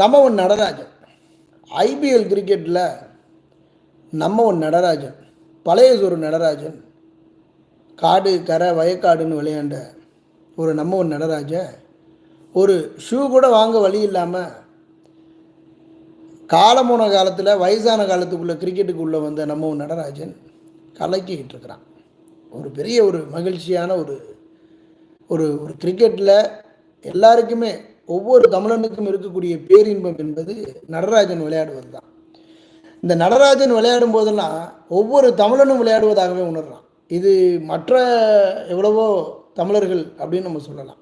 நம்ம one Natarajan. IPL கிரிக்கெட்டில் நம்ம ஒன் நடராஜன். பழைய ஒரு நடராஜன். காடு கரை வயக்காடுன்னு விளையாண்ட ஒரு நம்ம ஒன் நடராஜன் ஒரு ஷூ கூட வாங்க வழி இல்லாமல் காலமான காலத்தில் வயசான காலத்துக்குள்ளே கிரிக்கெட்டுக்குள்ளே வந்த நம்ம ஒன் நடராஜன் கலக்கிக்கிட்டு இருக்கிறான். ஒரு பெரிய ஒரு மகிழ்ச்சியான ஒரு ஒரு ஒரு கிரிக்கெட்டில் எல்லாருக்குமே ஒவ்வொரு தமிழனுக்கும் இருக்கக்கூடிய பேரின்பம் என்பது நடராஜன் விளையாடுவது தான் இந்த நடராஜன் விளையாடும் போதெல்லாம் ஒவ்வொரு தமிழனும் விளையாடுவதாகவே உணர்றான். இது மற்ற எவ்வளவோ தமிழர்கள் அப்படின்னு நம்ம சொல்லலாம்.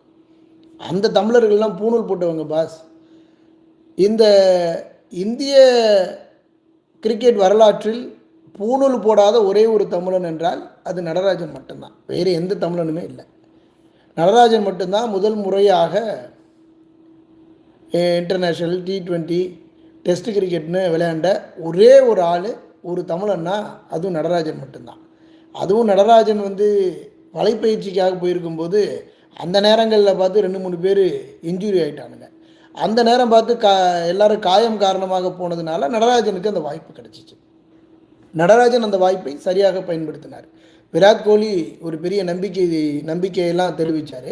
அந்த தமிழர்கள்லாம் பூணூல் போட்டவங்க பாஸ். இந்த இந்திய கிரிக்கெட் வரலாற்றில் பூணூல் போடாத ஒரே ஒரு தமிழன் என்றால் அது நடராஜன் மட்டும்தான். வேறு எந்த தமிழனுமே இல்லை. நடராஜன் மட்டும்தான் முதல் முறையாக இன்டர்நேஷ்னல் டி ட்வெண்ட்டி டெஸ்ட் கிரிக்கெட்னு விளையாண்ட ஒரே ஒரு ஆள் ஒரு தமிழன்னா அதுவும் நடராஜன் மட்டும்தான். அதுவும் நடராஜன் வந்து வலைப்பயிற்சிக்காக போயிருக்கும்போது அந்த நேரங்களில் பார்த்து ரெண்டு மூணு பேர் இன்ஜுரி ஆகிட்டானுங்க அந்த நேரம் பார்த்து கா எல்லாரும் காயம் காரணமாக போனதுனால நடராஜனுக்கு அந்த வாய்ப்பு கிடச்சிச்சு. நடராஜன் அந்த வாய்ப்பை சரியாக பயன்படுத்தினார். விராட் கோலி ஒரு பெரிய நம்பிக்கை நம்பிக்கையெல்லாம் தெரிவித்தார்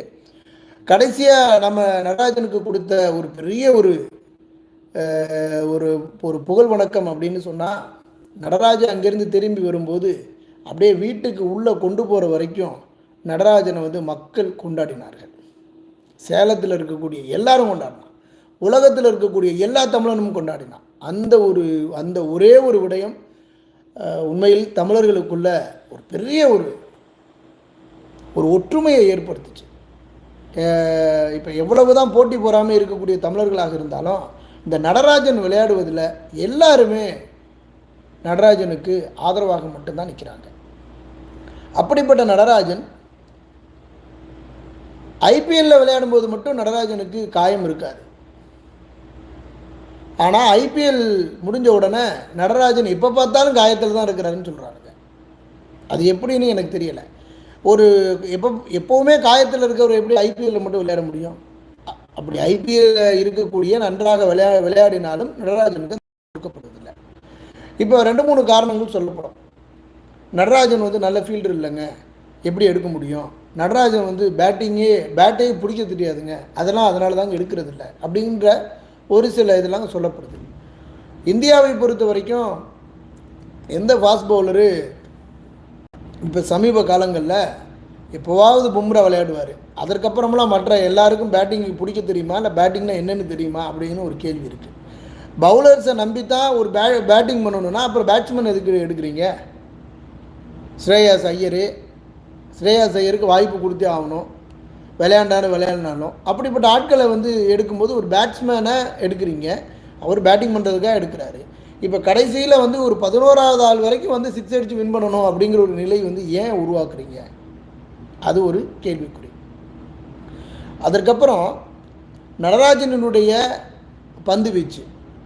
கடைசியாக நம்ம நடராஜனுக்கு கொடுத்த ஒரு பெரிய ஒரு ஒரு ஒரு புகழ் வணக்கம் அப்படின்னு சொன்னால் நடராஜன் அங்கேருந்து திரும்பி வரும்போது அப்படியே வீட்டுக்கு உள்ளே கொண்டு போகிற வரைக்கும் நடராஜனை வந்து மக்கள் கொண்டாடினார்கள். சேலத்தில் இருக்கக்கூடிய எல்லாரும் கொண்டாடினான். உலகத்தில் இருக்கக்கூடிய எல்லா தமிழனும் கொண்டாடினான். அந்த ஒரு அந்த ஒரே ஒரு விடயம் உண்மையில் தமிழர்களுக்குள்ள ஒரு பெரிய ஒரு ஒரு ஒற்றுமையை ஏற்படுத்துச்சு. இப்போ எவ்வளவு தான் போட்டி போகாமல் இருக்கக்கூடிய தமிழர்களாக இருந்தாலும் இந்த நடராஜன் விளையாடுவதில் எல்லாருமே நடராஜனுக்கு ஆதரவாக மட்டும்தான் நிற்கிறாங்க அப்படிப்பட்ட நடராஜன் ஐபிஎல்லில் விளையாடும்போது மட்டும் நடராஜனுக்கு காயம் இருக்காது. ஆனால் ஐபிஎல் முடிஞ்ச உடனே நடராஜன் எப்போ பார்த்தாலும் காயத்தில் தான் இருக்கிறாருன்னு சொல்கிறாருங்க அது எப்படின்னு எனக்கு தெரியலை. ஒரு எப்போ எப்போவுமே காயத்தில் இருக்கிறவர் எப்படி ஐபிஎல்லில் மட்டும் விளையாட முடியும்? அப்படி ஐபிஎல்ல இருக்கக்கூடிய நன்றாக விளையா விளையாடினாலும் நடராஜனுக்கு கொடுக்கப்படுவதில்லை. இப்போ ரெண்டு மூணு காரணங்கள் சொல்லப்படும். நடராஜன் வந்து நல்ல ஃபீல்டர் இல்லைங்க. எப்படி எடுக்க முடியும்? நடராஜன் வந்து பேட்டிங்கே பேட்டே பிடிக்க தெரியாதுங்க. அதெல்லாம் அதனால தாங்க எடுக்கிறது இல்லை அப்படின்ற ஒரு சில இதெல்லாம் சொல்லப்படுது. இந்தியாவை பொறுத்த வரைக்கும் எந்த ஃபாஸ்ட் பவுலரு இப்போ சமீப காலங்களில் எப்போவாவது பும்ரா விளையாடுவார். அதற்கப்புறமெல்லாம் மற்ற எல்லாருக்கும் பேட்டிங் பிடிக்க தெரியுமா? இல்லை பேட்டிங்னா என்னென்னு தெரியுமா? அப்படின்னு ஒரு கேள்வி இருக்குது பவுலர்ஸை நம்பி தான் ஒரு பே பேட்டிங் பண்ணணும்னா அப்புறம் பேட்ஸ்மேன் எதுக்கு எடுக்கிறீங்க? ஸ்ரேயாஸ் ஐயர். ஸ்ரேயாஸ் ஐயருக்கு வாய்ப்பு கொடுத்தே ஆகணும். விளையாண்டாலும் விளையாடினாலும். அப்படிப்பட்ட ஆட்களை வந்து எடுக்கும்போது ஒரு பேட்ஸ்மேனை எடுக்கிறீங்க. அவர் பேட்டிங் பண்ணுறதுக்காக எடுக்கிறாரு. இப்போ கடைசியில் வந்து ஒரு பதினோராவது ஆள் வரைக்கும் வந்து சிக்ஸ் அடித்து வின் பண்ணணும் அப்படிங்கிற ஒரு நிலை வந்து ஏன் உருவாக்குறீங்க? அது ஒரு கேள்விக்குறி. அதற்கப்புறம் நடராஜனுடைய பந்து வீச்சு.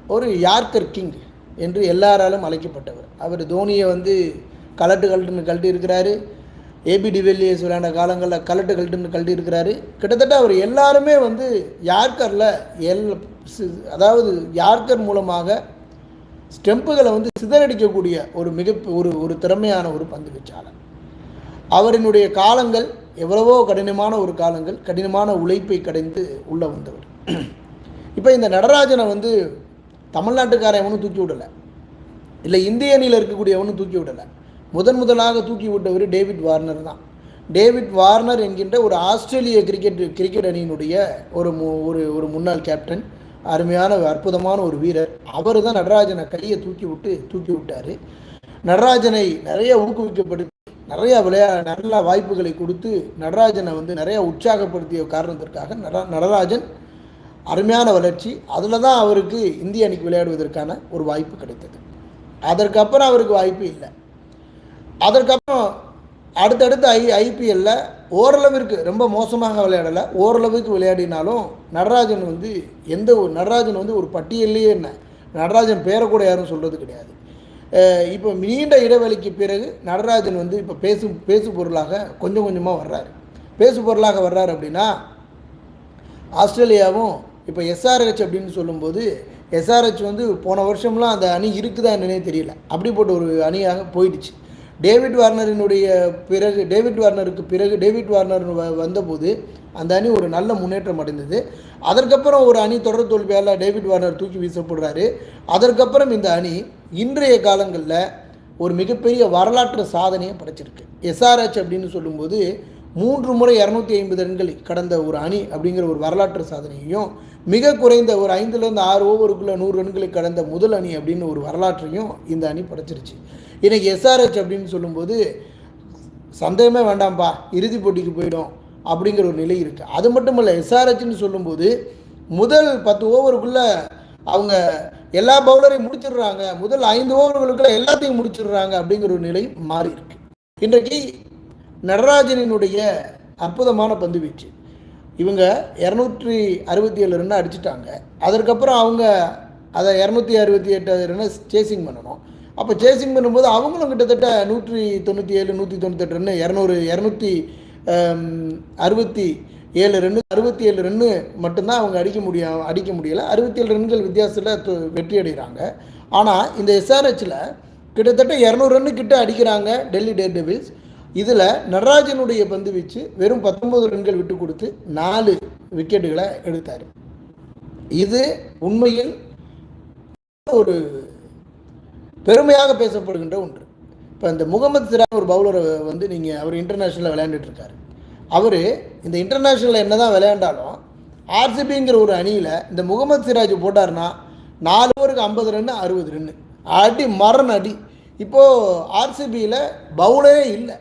ஒரு யார்கர் கிங் என்று எல்லாராலும் அழைக்கப்பட்டவர். அவர் தோனியை வந்து கலட்டு கலட்டுன்னு கழட்டி இருக்கிறாரு. ஏபி டிவெல்லியஸ் விளையாண்ட காலங்களில் கலட்டு கலட்டுன்னு கழட்டி இருக்கிறாரு. கிட்டத்தட்ட அவர் எல்லாருமே வந்து யார்கரில் எல் அதாவது யார்கர் மூலமாக ஸ்டெம்புகளை வந்து சிதறடிக்கக்கூடிய ஒரு மிக ஒரு ஒரு திறமையான ஒரு பந்து வீச்சாளர் அவரினுடைய காலங்கள் எவ்வளவோ கடினமான ஒரு காலங்கள் கடினமான உழைப்பை கடைந்து உள்ளே வந்தவர். இப்போ இந்த நடராஜனை வந்து தமிழ்நாட்டுக்காரன் எவனும் தூக்கி விடலை. இல்லை இந்திய அணியில் இருக்கக்கூடியவனும் தூக்கி விடலை. முதன் முதலாக தூக்கி விட்டவர் டேவிட் வார்னர் தான். டேவிட் வார்னர் என்கின்ற ஒரு ஆஸ்திரேலிய கிரிக்கெட் கிரிக்கெட் அணியினுடைய ஒரு மு ஒரு ஒரு முன்னாள் கேப்டன் அருமையான அற்புதமான ஒரு வீரர். அவர் தான் நடராஜனை கையை தூக்கி விட்டு தூக்கி விட்டார். நடராஜனை நிறைய ஊக்குவிக்கப்படுத்தி நிறைய விளையா நல்ல வாய்ப்புகளை கொடுத்து நடராஜனை வந்து நிறைய உற்சாகப்படுத்திய காரணத்திற்காக நட நடராஜன் அருமையான வளர்ச்சி. அதில் தான் அவருக்கு இந்திய அணிக்கு விளையாடுவதற்கான ஒரு வாய்ப்பு கிடைத்தது. அதற்கப்புறம் அவருக்கு வாய்ப்பு இல்லை. அதற்கப்புறம் அடுத்தடுத்து ஐ ஐபிஎல்லில் ஓரளவிற்கு ரொம்ப மோசமாக விளையாடலை. ஓரளவுக்கு விளையாடினாலும் நடராஜன் வந்து எந்த ஒரு நடராஜன் வந்து ஒரு பட்டியல்லையே என்ன நடராஜன் பேரை கூட யாரும் சொல்கிறது கிடையாது. இப்போ நீண்ட இடைவெளிக்கு பிறகு நடராஜன் வந்து இப்போ பேசு பேசு பொருளாக கொஞ்சம் கொஞ்சமாக வர்றாரு. பேசு பொருளாக வர்றாரு அப்படின்னா ஆஸ்திரேலியாவும் இப்போ எஸ்ஆர்ஹெச் அப்படின்னு சொல்லும்போது எஸ்ஆர்ஹெச் வந்து போன வருஷம்லாம் அந்த அணி இருக்குதா என்னன்னே தெரியல. அப்படிப்பட்ட ஒரு அணியாக போயிடுச்சு. டேவிட் வார்னரினுடைய பிறகு டேவிட் வார்னருக்கு பிறகு டேவிட் வார்னர் வந்தபோது அந்த அணி ஒரு நல்ல முன்னேற்றம் அடைந்தது. அதற்கப்புறம் ஒரு அணி தொடர் தோல்வியால் டேவிட் வார்னர் தூக்கி வீசப்படுறாரு. அதற்கப்புறம் இந்த அணி இன்றைய காலங்களில் ஒரு மிகப்பெரிய வரலாற்று சாதனையை படைச்சிருக்கு. எஸ்ஆர்ஹெச் அப்படின்னு சொல்லும்போது மூன்று முறை இரநூத்தி ஐம்பது ரன்கள் கடந்த ஒரு அணி அப்படிங்கிற ஒரு வரலாற்று சாதனையையும் மிக குறைந்த ஒரு ஐந்துலேருந்து ஆறு ஓவருக்குள்ளே நூறு ரன்களை கடந்த முதல் அணி அப்படின்னு ஒரு வரலாற்றையும் இந்த அணி படைச்சிருச்சு. இன்றைக்கி எஸ்ஆர்ஹெச் அப்படின்னு சொல்லும்போது சந்தேகமே வேண்டாம்ப்பா இறுதிப் போட்டிக்கு போயிடும் அப்படிங்கிற ஒரு நிலை இருக்குது அது மட்டும் இல்லை எஸ்ஆர்ஹெச்னு சொல்லும்போது முதல் பத்து ஓவருக்குள்ளே அவங்க எல்லா பவுலரையும் முடிச்சிடுறாங்க. முதல் ஐந்து ஓவர்களுக்குள்ள எல்லாத்தையும் முடிச்சிடுறாங்க அப்படிங்கிற ஒரு நிலை மாறி இருக்கு. இன்றைக்கு நடராஜனினுடைய அற்புதமான பந்து வீச்சு. இவங்க இரநூற்றி அறுபத்தி ஏழு ரன் அடிச்சிட்டாங்க. அதற்கப்புறம் அவங்க அதை இரநூத்தி அறுபத்தி எட்டு ரன் சேசிங் பண்ணணும். அப்போ சேசிங் பண்ணும்போது அவங்களும் கிட்டத்தட்ட நூற்றி தொண்ணூற்றி ஏழு நூற்றி தொண்ணூத்தெட்டு ரன்னு இரநூறு இரநூத்தி அறுபத்தி ஏழு ரன்னு அறுபத்தி ஏழு ரன்னு மட்டும்தான் அவங்க அடிக்க முடியும் அடிக்க முடியலை. அறுபத்தி ஏழு ரன்கள் வித்தியாசத்தில் வெற்றி அடைகிறாங்க ஆனால் இந்த எஸ்ஆர்ஹெச்சில் கிட்டத்தட்ட இரநூறு ரன்னு கிட்ட அடிக்கிறாங்க டெல்லி டேர் டெபிள்ஸ் இதில் நடராஜனுடைய பந்து வீச்சு வெறும் பத்தொன்பது ரன்கள் விட்டு கொடுத்து நாலு விக்கெட்டுகளை எடுத்தார். இது உண்மையில் ஒரு பெருமையாக பேசப்படுகின்ற ஒன்று. இப்போ இந்த முகமது சிராஜ் ஒரு பவுலரை வந்து நீங்கள் அவர் இன்டர்நேஷ்னலில் விளையாண்டுட்டு இருக்காரு. அவர் இந்த இன்டர்நேஷ்னலில் என்ன தான் விளையாண்டாலும் ஆர்சிபிங்கிற ஒரு அணியில் இந்த முகமது சிராஜ் போட்டார்னா நாலு ஓவருக்கு ஐம்பது ரன்னு அறுபது ரன்னு. அடி மரண அடி. இப்போது ஆர்சிபியில் பவுலரே இல்லை.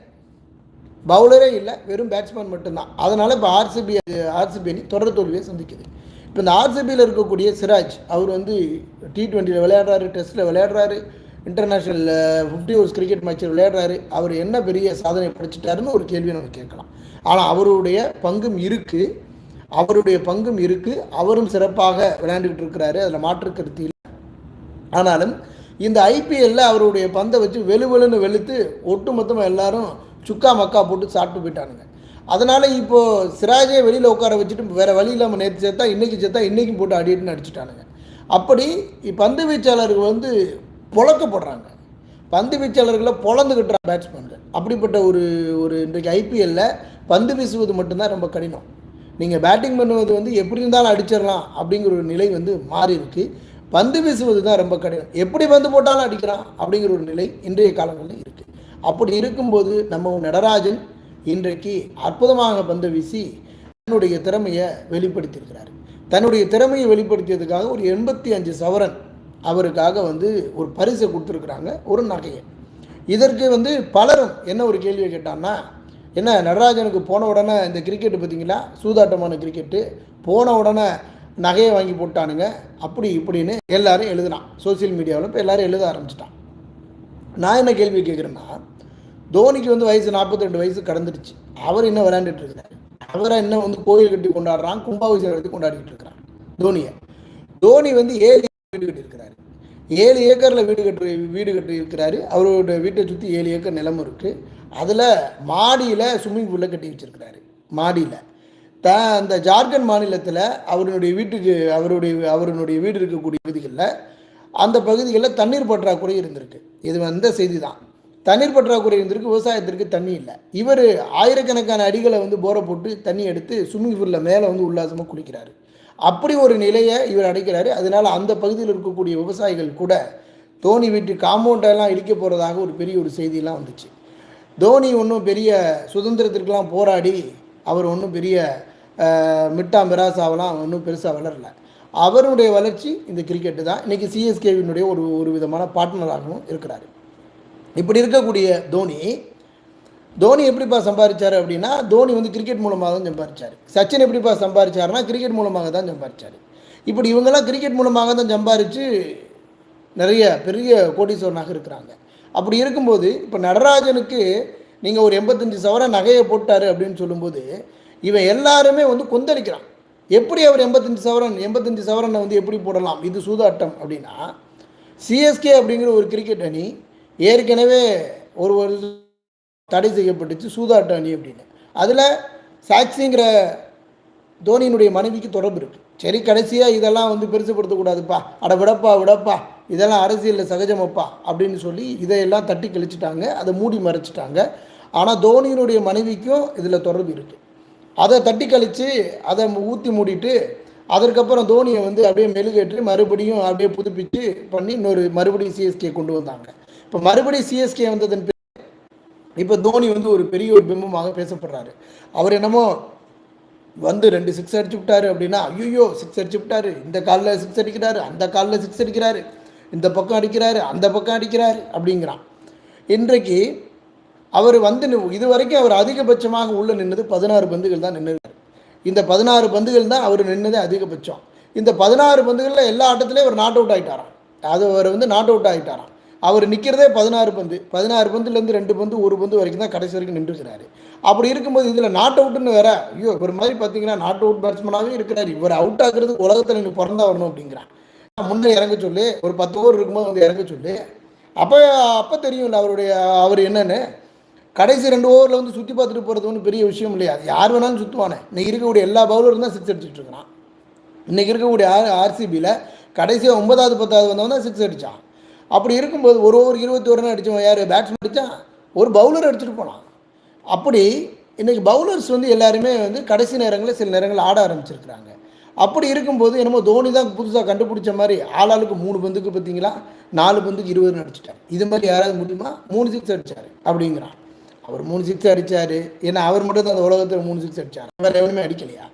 பவுலரே இல்லை வெறும் பேட்ஸ்மேன் மட்டும்தான். அதனால் இப்போ ஆர்சிபி ஆர்சிபி அணி தொடர் தோல்வியை சந்திக்குது. இப்போ இந்த ஆர்சிபியில் இருக்கக்கூடிய சிராஜ் அவர் வந்து டி ட்வெண்ட்டியில் விளையாடுறாரு டெஸ்ட்டில் விளையாடுறாரு இன்டர்நேஷ்னல் ஃபிஃப்டி ஓவர்ஸ் கிரிக்கெட் மேட்ச்சில் விளையாடுறாரு. அவர் என்ன பெரிய சாதனை படைச்சிட்டாருன்னு ஒரு கேள்வியை நம்ம கேட்கலாம். ஆனால் அவருடைய பங்கும் இருக்குது அவருடைய பங்கும் இருக்குது அவரும் சிறப்பாக விளையாண்டுக்கிட்டு இருக்கிறாரு. அதில் மாற்று கருத்து இல்லை. ஆனாலும் இந்த ஐபிஎல்லில் அவருடைய பந்தை வச்சு வெளு வெளுன்னு வெளுத்து ஒட்டுமொத்தமாக எல்லாரும் சுக்கா மக்கா போட்டு சாப்பிட்டு போயிட்டானுங்க. அதனால் இப்போது சிராஜே வெளியில் உட்கார வச்சுட்டு வேறு வழி இல்லாமல் நேற்று சேர்த்தா இன்றைக்கி சேர்த்தா இன்றைக்கும் போட்டு அடிட்டுன்னு அடிச்சிட்டானுங்க. அப்படி பந்து வீச்சாளர்கள் வந்து புழக்கப்படுறாங்க. பந்து வீச்சாளர்களை பொழந்துக்கிட்டுறாங்க பேட்ஸ்மேன்கள் அப்படிப்பட்ட ஒரு ஒரு இன்றைக்கு ஐபிஎல்ல பந்து வீசுவது மட்டும்தான் ரொம்ப கடினம். நீங்கள் பேட்டிங் பண்ணுவது வந்து எப்படி இருந்தாலும் அடிச்சிடலாம் அப்படிங்கிற ஒரு நிலை வந்து மாறி இருக்கு. பந்து வீசுவது தான் ரொம்ப கடினம். எப்படி பந்து போட்டாலும் அடிக்கிறான் அப்படிங்கிற ஒரு நிலை இன்றைய காலங்களில் இருக்குது அப்படி இருக்கும்போது நம்ம நடராஜன் இன்றைக்கு அற்புதமாக பந்து வீசி தன்னுடைய திறமையை வெளிப்படுத்தியிருக்கிறார். தன்னுடைய திறமையை வெளிப்படுத்தியதுக்காக ஒரு எண்பத்தி அஞ்சு சவரன் அவருக்காக வந்து ஒரு பரிசை கொடுத்துருக்குறாங்க ஒரு நகையை. இதற்கு வந்து பலரும் என்ன ஒரு கேள்வியை கேட்டான்னா என்ன நடராஜனுக்கு போன உடனே இந்த கிரிக்கெட்டு பார்த்தீங்களா? சூதாட்டமான கிரிக்கெட்டு. போன உடனே நகையை வாங்கி போட்டானுங்க. அப்படி இப்படின்னு எல்லாரும் எழுதுனான். சோஷியல் மீடியாவில் இப்போ எல்லாரும் எழுத ஆரம்பிச்சிட்டான். நான் என்ன கேள்வி கேட்குறேன்னா தோனிக்கு வந்து வயசு 42 வயசு கடந்துடுச்சு. அவர் என்ன விளையாண்டுட்டு இருக்கிறாரு அவரை என்ன வந்து கோயில் கட்டி கொண்டாடுறான்? கும்பாபிஷேகம் கட்டி கொண்டாடிக்கிட்டு இருக்கிறான் தோனியை. தோனி வந்து ஏழு வீடு கட்டி இருக்கிறாரு ஏழு ஏக்கரில் வீடு கட்டு வீடு கட்டி இருக்கிறாரு அவரோட வீட்டை சுற்றி ஏழு ஏக்கர் நிலம் இருக்குது அதில் மாடியில் ஸ்விம்மிங் பூலில் கட்டி வச்சிருக்கிறாரு. மாடியில். த அந்த ஜார்க்கண்ட் மாநிலத்தில் அவருடைய வீட்டுக்கு அவருடைய அவருடைய வீடு இருக்கக்கூடிய பகுதிகளில் அந்த பகுதிகளில் தண்ணீர் பற்றாக்குறை இருந்திருக்கு. இது வந்த செய்தி தான் தண்ணீர் பற்றாக்குறை இருந்திருக்கு விவசாயத்திற்கு தண்ணி இல்லை. இவர் ஆயிரக்கணக்கான அடிகளை வந்து போரை போட்டு தண்ணி எடுத்து ஸ்விம்மிங் பூலில் மேலே வந்து உல்லாசமாக குளிக்கிறாரு. அப்படி ஒரு நிலையை இவர் அடைக்கிறாரு. அதனால் அந்த பகுதியில் இருக்கக்கூடிய விவசாயிகள் கூட தோனி வீட்டு காம்பவுண்டெல்லாம் இடிக்க போகிறதாக ஒரு பெரிய ஒரு செய்தியெல்லாம் வந்துச்சு. தோனி ஒன்றும் பெரிய சுதந்திரத்திற்கெல்லாம் போராடி அவர் ஒன்றும் பெரிய மிட்டா மிராசாவெல்லாம் ஒன்றும் பெருசாக வளரல. அவருடைய வளர்ச்சி இந்த கிரிக்கெட்டு தான். இன்றைக்கி சிஎஸ்கேவினுடைய ஒரு ஒரு விதமான பார்ட்னராகவும் இருக்கிறாரு. இப்படி இருக்கக்கூடிய தோனி தோனி எப்படிப்பா சம்பாதிச்சார் அப்படின்னா தோனி வந்து கிரிக்கெட் மூலமாக தான் சம்பாதிச்சார் சச்சின் எப்படிப்பா சம்பாதிச்சாருன்னா கிரிக்கெட் மூலமாக தான் சம்பாதிச்சார் இப்படி இவங்கெல்லாம் கிரிக்கெட் மூலமாக தான் சம்பாரித்து நிறைய பெரிய கோடீஸ்வரனாக இருக்கிறாங்க. அப்படி இருக்கும்போது இப்போ நடராஜனுக்கு நீங்கள் ஒரு எண்பத்தஞ்சு சவரன் நகையை போட்டார் அப்படின்னு சொல்லும்போது இவன் எல்லாருமே வந்து கொந்தளிக்கிறான். எப்படி அவர் எண்பத்தஞ்சு சவரன் எண்பத்தஞ்சு சவரனை வந்து எப்படி போடலாம்? இது சூதாட்டம் அப்படின்னா சிஎஸ்கே அப்படிங்கிற ஒரு கிரிக்கெட் அணி ஏற்கனவே ஒரு தடை செய்யப்பட்டுச்சு சூதாட்ட அணி அப்படின்னு. அதில் சாக்சிங்கிற தோனியினுடைய மனைவிக்கு தொடர்பு இருக்குது சரி கடைசியாக இதெல்லாம் வந்து பெருசுப்படுத்தக்கூடாதுப்பா அட விடப்பா விடப்பா. இதெல்லாம் அரசியலில் சகஜமப்பா அப்படின்னு சொல்லி இதையெல்லாம் தட்டி கழிச்சிட்டாங்க. அதை மூடி மறைச்சிட்டாங்க. ஆனால் தோனியினுடைய மனைவிக்கும் இதில் தொடர்பு இருக்குது அதை தட்டி கழித்து அதை ஊற்றி மூடிட்டு அதற்கப்புறம் தோனியை வந்து அப்படியே மெழுகேற்றி மறுபடியும் அப்படியே புதுப்பித்து பண்ணி இன்னொரு மறுபடியும் சிஎஸ்கே கொண்டு வந்தாங்க. இப்போ மறுபடியும் சிஎஸ்கே வந்ததன் பிறகு இப்போ தோனி வந்து ஒரு பெரிய ஒரு பிம்பமாக பேசப்படுறாரு. அவர் என்னமோ வந்து ரெண்டு சிக்ஸ் அடிச்சு விட்டாரு அப்படின்னா ஐயோ சிக்ஸ் அடிச்சு விட்டாரு. இந்த காலில் சிக்ஸ் அடிக்கிறாரு அந்த காலில் சிக்ஸ் அடிக்கிறாரு. இந்த பக்கம் அடிக்கிறாரு அந்த பக்கம் அடிக்கிறாரு அப்படிங்கிறான். இன்றைக்கு அவர் வந்து இது வரைக்கும் அவர் அதிகபட்சமாக உள்ள நின்னது பதினாறு பந்துகள் தான் நின்றுறாரு இந்த பதினாறு பந்துகள் தான் அவர் நின்னதே அதிகபட்சம். இந்த பதினாறு பந்துகளில் எல்லா ஆட்டத்திலையும் அவர் நாட் அவுட் ஆகிட்டாராம் அது அவர் வந்து நாட் அவுட் ஆகிட்டாராம் அவர் நிற்கிறதே பதினாறு பந்து. பதினாறு பந்துலேருந்து ரெண்டு பந்து ஒரு பந்து வரைக்கும் தான் கடைசி வரைக்கும் நின்றுக்கிறாரு அப்படி இருக்கும்போது இதில் நாட் அவுட்டுன்னு வேற ஐயோ ஒரு மாதிரி பார்த்தீங்கன்னா நாட் அவுட் பேட்ஸ்மனாகவே இருக்கிறார். இவர் அவுட் ஆகுறது உலகத்தில் நீங்கள் பிறந்தா வரணும் அப்படிங்கிறான். முன்னே இறங்க சொல்லு ஒரு பத்து ஓவர் இருக்கும்போது வந்து இறங்க சொல்லு. அப்போ அப்போ தெரியும்ல அவருடைய அவர் என்னன்னு? கடைசி ரெண்டு ஓவரில் வந்து சுற்றி பார்த்துட்டு போகிறது ஒன்றும் பெரிய விஷயம் இல்லையா? அது யார் வேணாலும் சுற்றுவானே இன்னைக்கு இருக்கக்கூடிய எல்லா பவுலரும் தான் சிக்ஸ் அடிச்சுட்டு இருக்கிறான். இன்றைக்கி இருக்கக்கூடிய ஆர் ஆர்சிபியில் கடைசியாக ஒன்பதாவது பத்தாவது வந்தவன் தான் சிக்ஸ் அடித்தான் அப்படி இருக்கும்போது ஒரு ஓவர் இருபத்தி ஒரு ரன் அடித்தவன் யார்? பேட்ஸ்மேன் அடித்தா ஒரு பவுலர் அடிச்சுட்டு போனான். அப்படி இன்றைக்கி பவுலர்ஸ் வந்து எல்லாருமே வந்து கடைசி நேரங்களில் சில நேரங்களில் ஆட ஆரம்பிச்சிருக்கிறாங்க. அப்படி இருக்கும்போது என்னமோ தோனி தான் புதுசாக கண்டுபிடிச்ச மாதிரி ஆளாளுக்கு மூணு பந்துக்கு பார்த்தீங்களா? நாலு பந்துக்கு இருபது ரன் அடிச்சிட்டார். இது மாதிரி யாராவது முடியுமா? மூணு சிக்ஸ் அடித்தார் அப்படிங்கிறான். அவர் மூணு சிக்ஸ் அடித்தார் ஏன்னா அவர் மட்டும் தான் அந்த உலகத்தில் மூணு சிக்ஸ் அடித்தார் வேறு எவனுமே அடிக்கலையா?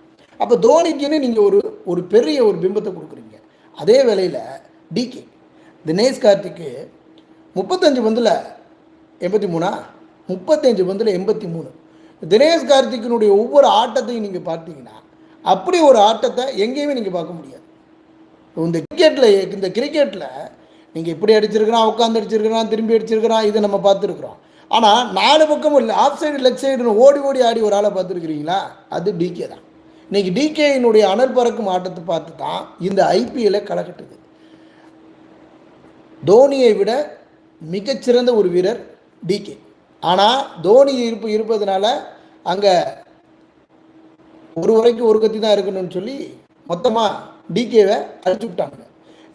அப்போ தோனிக்குன்னு நீங்கள் ஒரு ஒரு பெரிய ஒரு பிம்பத்தை கொடுக்குறீங்க. அதே வேளையில் டிகே தினேஷ் கார்த்திக்கு முப்பத்தஞ்சு பந்தில் எண்பத்தி மூணா? முப்பத்தஞ்சு பந்தில் எண்பத்தி மூணு. தினேஷ் கார்த்திக்கினுடைய ஒவ்வொரு ஆட்டத்தையும் நீங்கள் பார்த்தீங்கன்னா அப்படி ஒரு ஆட்டத்தை எங்கேயுமே நீங்கள் பார்க்க முடியாது. இந்த கிரிக்கெட்டில் இந்த கிரிக்கெட்டில் நீங்கள் இப்படி அடிச்சிருக்கிறான் உட்காந்து அடிச்சிருக்கிறான் திரும்பி அடிச்சிருக்கிறான் இதை நம்ம பார்த்துருக்குறோம். ஆனால் நாலு பக்கமும் இல்லை ஆஃப் சைடு லெக் சைடுன்னு ஓடி ஓடி ஆடி ஒரு ஆளை பார்த்துருக்கிறீங்களா? அது டிகே தான். இன்றைக்கி டிகேயினுடைய அனல் பறக்கும் ஆட்டத்தை பார்த்து தான் இந்த ஐபிஎல்லை களைகட்டுது தோனியை விட மிகச்சிறந்த ஒரு வீரர் டிகே ஆனால் தோனி இருப்பு இருப்பதனால அங்கே ஒரு வரைக்கும் ஒரு கத்தி தான் இருக்கணும்னு சொல்லி மொத்தமாக டிகேவை அழிச்சு விட்டாங்க.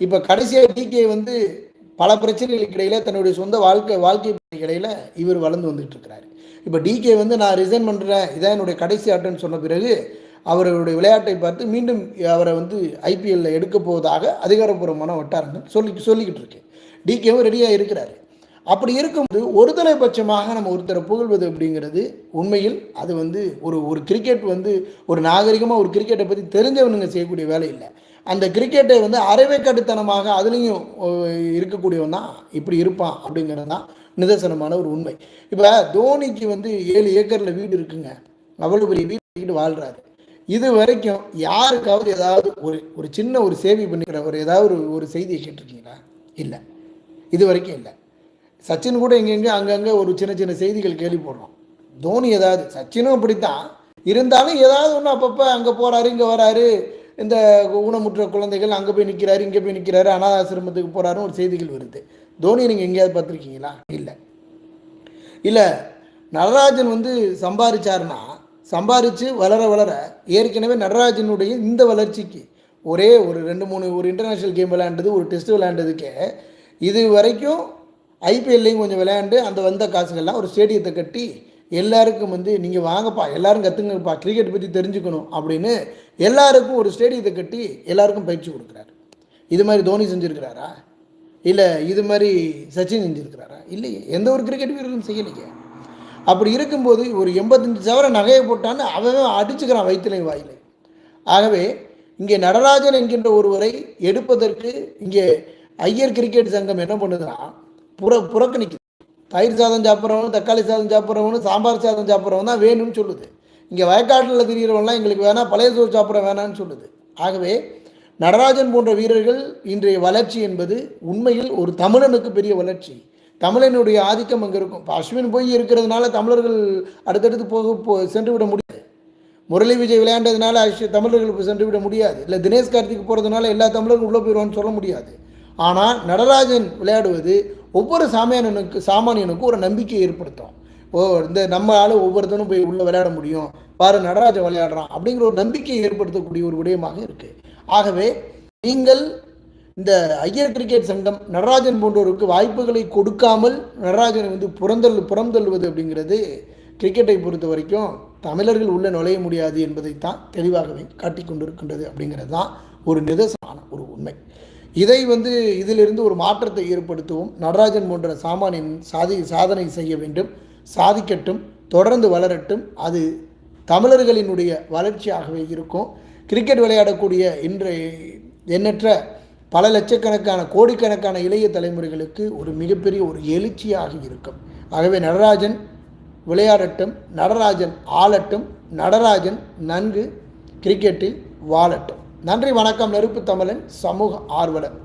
இப்போ கடைசியாக டிகே வந்து பல பிரச்சனைகளுக்கு இடையில தன்னுடைய சொந்த வாழ்க்கை வாழ்க்கை இடையில இவர் வளர்ந்து வந்துட்டு இருக்கிறாரு. இப்போ டிகே வந்து நான் ரிசைன் பண்ணுறேன் இதான் என்னுடைய கடைசி ஆட்டம்னு சொன்ன பிறகு அவருடைய விளையாட்டை பார்த்து மீண்டும் அவரை வந்து ஐபிஎல்ல எடுக்க போவதாக அதிகாரப்பூர்வமான வட்டாரங்கள் சொல்லி சொல்லிக்கிட்டு இருக்கேன் டிகேவும் ரெடியாக இருக்கிறாரு. அப்படி இருக்கும்போது ஒருதலைபட்சமாக நம்ம ஒருத்தரை புகழ்வது அப்படிங்கிறது உண்மையில் அது வந்து ஒரு ஒரு கிரிக்கெட் வந்து ஒரு நாகரிகமாக ஒரு கிரிக்கெட்டை பற்றி தெரிஞ்சவனுங்க செய்யக்கூடிய வேலை இல்லை. அந்த கிரிக்கெட்டை வந்து அரைவேக்காட்டுத்தனமாக அதுலேயும் இருக்கக்கூடியவன் தான் இப்படி இருப்பான் அப்படிங்கிறது தான் நிதர்சனமான ஒரு உண்மை. இப்போ தோனிக்கு வந்து ஏழு ஏக்கரில் வீடு இருக்குங்க. அவ்வளோ பெரிய வீடு வாழ்கிறாரு இது வரைக்கும் யாருக்காவது ஏதாவது ஒரு ஒரு சின்ன ஒரு சேவை பண்ணிக்கிற ஒரு ஏதாவது ஒரு ஒரு செய்தியை கேட்டிருக்கீங்களா? இல்லை. இது வரைக்கும் இல்லை. சச்சின் கூட எங்கெங்கே அங்கங்கே ஒரு சின்ன சின்ன செய்திகள் கேள்விப்படுறோம் தோனி ஏதாவது சச்சினும் அப்படித்தான். இருந்தாலும் ஏதாவது ஒன்று அப்பப்போ அங்கே போகிறாரு இங்கே வராரு. இந்த ஊனமுற்ற குழந்தைகள் அங்கே போய் நிற்கிறாரு இங்கே போய் நிற்கிறாரு அனாத ஆசிரமத்துக்கு போகிறாருன்னு ஒரு செய்திகள் வருது. தோனி நீங்கள் எங்கேயாவது பார்த்துருக்கீங்களா? இல்லை. இல்லை நடராஜன் வந்து சம்பாதிச்சாருன்னா சம்பாதிச்சு வளர வளர ஏற்கனவே நடராஜனுடைய இந்த வளர்ச்சிக்கு ஒரே ஒரு ரெண்டு மூணு ஒரு இன்டர்நேஷ்னல் கேம் விளையாண்டது ஒரு டெஸ்ட் விளையாண்டதுக்கே இது வரைக்கும் ஐபிஎல்லையும் கொஞ்சம் விளையாண்டு அந்த வந்த காசுகள்லாம் ஒரு ஸ்டேடியத்தை கட்டி எல்லாருக்கும் வந்து நீங்கள் வாங்கப்பா எல்லாரும் கற்றுங்கப்பா கிரிக்கெட் பற்றி தெரிஞ்சுக்கணும் அப்படின்னு எல்லாருக்கும் ஒரு ஸ்டேடியத்தை கட்டி எல்லாருக்கும் பயிற்சி கொடுக்குறாரு. இது மாதிரி தோனி செஞ்சுருக்கிறாரா? இல்லை இது மாதிரி சச்சின் செஞ்சுருக்கிறாரா? இல்லையே எந்த ஒரு கிரிக்கெட் வீரரும் செய்யலையே. அப்படி இருக்கும்போது ஒரு எண்பத்தஞ்சு சவர நகையை போட்டான்னு அவன் அடிச்சுக்கிறான் வயிற்றுலையும் வாயில. ஆகவே இங்கே நடராஜன் என்கின்ற ஒருவரை எடுப்பதற்கு இங்கே ஐயர் கிரிக்கெட் சங்கம் என்ன பண்ணுதுன்னா புற புறக்கணிக்குது தயிர் சாதம் சாப்பிட்றவனும் தக்காளி சாதம் சாப்பிட்றவனும் சாம்பார் சாதம் சாப்பிட்றவன் தான் வேணும்னு சொல்லுது. இங்கே வயக்காட்டில் திரிகிறவன்லாம் எங்களுக்கு வேணாம் பழைய சோறு சாப்பிட வேணாம்னு சொல்லுது. ஆகவே நடராஜன் போன்ற வீரர்கள் இன்றைய வளர்ச்சி என்பது உண்மையில் ஒரு தமிழனுக்கு பெரிய வளர்ச்சி. தமிழனுடைய ஆதிக்கம் அங்கே இருக்கும். இப்போ அஸ்வின் போய் இருக்கிறதுனால தமிழர்கள் அடுத்தடுத்து போக போ சென்று விட முடியாது. முரளி விஜய் விளையாண்டதுனால அஸ்வி தமிழர்கள் இப்போ சென்று விட முடியாது. இல்லை தினேஷ் கார்த்திக் போகிறதுனால எல்லா தமிழர்களும் உள்ளே போயிடுவான்னு சொல்ல முடியாது. ஆனால் நடராஜன் விளையாடுவது ஒவ்வொரு சாமியானனுக்கு சாமானியனுக்கும் ஒரு நம்பிக்கையை ஏற்படுத்தும். ஓ இந்த நம்ம ஆள் ஒவ்வொருத்தனும் போய் உள்ளே விளையாட முடியும். பாரு நடராஜன் விளையாடுறான் அப்படிங்கிற ஒரு நம்பிக்கையை ஏற்படுத்தக்கூடிய ஒரு விடயமாக இருக்குது ஆகவே நீங்கள் இந்த ஐயர் கிரிக்கெட் சங்கம் நடராஜன் போன்றோருக்கு வாய்ப்புகளை கொடுக்காமல் நடராஜனை வந்து புறந்தள் புறந்தள்ளுவது அப்படிங்கிறது கிரிக்கெட்டை பொறுத்த வரைக்கும் தமிழர்கள் உள்ளே நுழைய முடியாது என்பதைத்தான் தெளிவாகவே காட்டிக் கொண்டிருக்கின்றது அப்படிங்கிறது தான் ஒரு நிதர்சனமான ஒரு உண்மை. இதை வந்து இதிலிருந்து ஒரு மாற்றத்தை ஏற்படுத்தவும் நடராஜன் போன்ற சாமானியன் சாதி சாதனை செய்ய வேண்டும். சாதிக்கட்டும் தொடர்ந்து வளரட்டும். அது தமிழர்களினுடைய வளர்ச்சியாகவே இருக்கும். கிரிக்கெட் விளையாடக்கூடிய இன்றைய எண்ணற்ற பல லட்சக்கணக்கான கோடிக்கணக்கான இளைய தலைமுறைகளுக்கு ஒரு மிகப்பெரிய ஒரு எழுச்சியாக இருக்கும். ஆகவே நடராஜன் விளையாடட்டும் நடராஜன் ஆளட்டும் நடராஜன் நன்கு கிரிக்கெட்டில் வாழட்டும். நன்றி வணக்கம். நெருப்பு தமிழன் சமூக ஆர்வலர்.